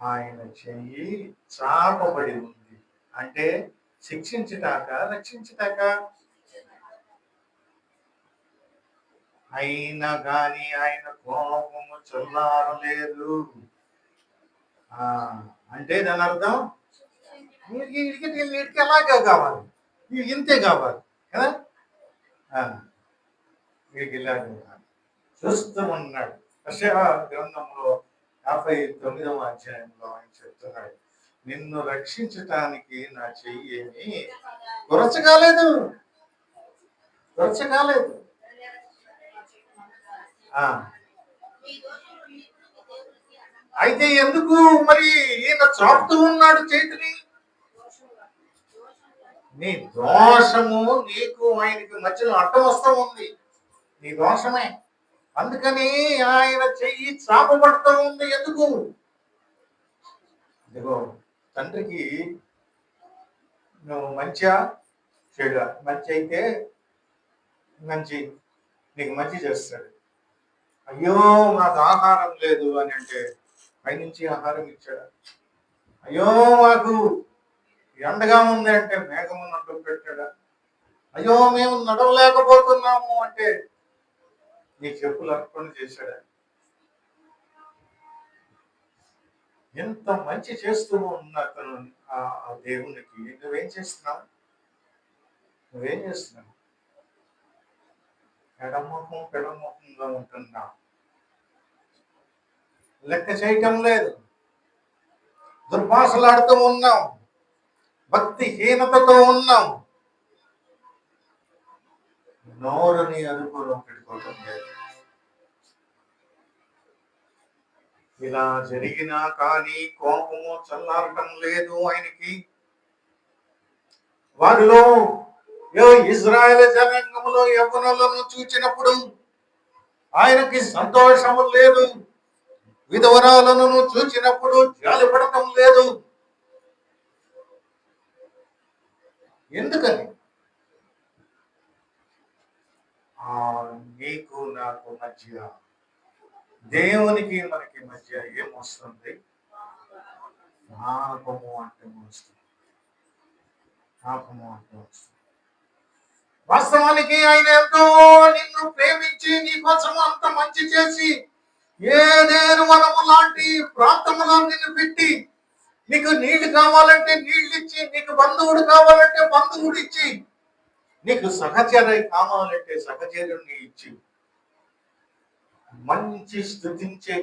ఆయన చెయ్యి చాపబడి ఉంది. అంటే శిక్షించటాక రక్షించటాక అయినా కానీ ఆయన కోపము చల్లారలేదు. ఆ, అంటే దాని అర్థం? వీడికి వీడికి వీడికి ఎలాగా కావాలి? వీడికి ఇంతే కావాలి కదా? వీడికి ఇలాగే కావాలి. చూస్తూ ఉన్నాడు. యెషయా గ్రంథంలో యాభై తొమ్మిదవ అధ్యాయంలో ఆయన చెప్తున్నాడు నిన్ను రక్షించటానికి నా చెయ్యి ఏమి కొరచ కాలేదు కాలేదు అయితే ఎందుకు మరి ఈయన చాపుతూ ఉన్నాడు చేతిని నీ దోషము నీకు ఆయనకి మధ్యలో అడ్డం వస్తూ ఉంది. నీ దోషమే. అందుకని ఆయన చెయ్యి చాపబడుతూ ఉంది ఎందుకు? ఇదిగో తండ్రికి నువ్వు మంచిగా చెడు మంచి అయితే మంచి నీకు మంచి చేస్తాడు. అయ్యో మాకు ఆహారం లేదు అని అంటే పైనుంచి ఆహారం ఇచ్చాడు. అయ్యో మాకు ఎండగా ఉంది అంటే మేఘము నడ్డు పెట్టాడా. అయ్యో మేము నడవలేకపోతున్నాము అంటే నీ చెప్పులు అర్పణ చేశాడా ఎంత మంచి చేస్తూ ఉన్న అతను ఆ దేవునికి. నువ్వేం చేస్తున్నావు? నువ్వేం చేస్తున్నావు? ఎడమ్మకం పెడమ్మకంగా ఉంటున్నా. లెక్క చేయటం లేదు. దుర్భాషలాడుతూ ఉన్నాం. భక్తిహీనతతో ఉన్నాం. నోరుని అదుపులో పెట్టుకోవటం లేదు. ఇలా జరిగినా కానీ కోపము చల్లారటం లేదు ఆయనకి. వారిలో ఏ ఇజ్రాయెల్ జనాంగంలో యవ్వనులను చూచినప్పుడు ఆయనకి సంతోషము లేదు. విధవరాలను చూచినప్పుడు జాలిపడటం లేదు. ఎందుకని ఆ నీకు నాకు మధ్య. దేవునికి మనకి మధ్య ఏమొస్తుంది పాపము అంటే వస్తుంది పాపము అంటే వస్తుంది వాస్తవానికి ఆయన ఎంతో నిన్ను ప్రేమించి నీ కోసం అంత మంచి చేసి ఏదేను వనము లాంటి ప్రాంతంలో నిన్ను పెట్టి నీకు నీళ్ళు కావాలంటే నీళ్ళు ఇచ్చి నీకు బంధువుడు కావాలంటే బంధువుడు ఇచ్చి నీకు సహచర్య కావాలంటే సహచర్యుని ఇచ్చి మంచి స్థుతించే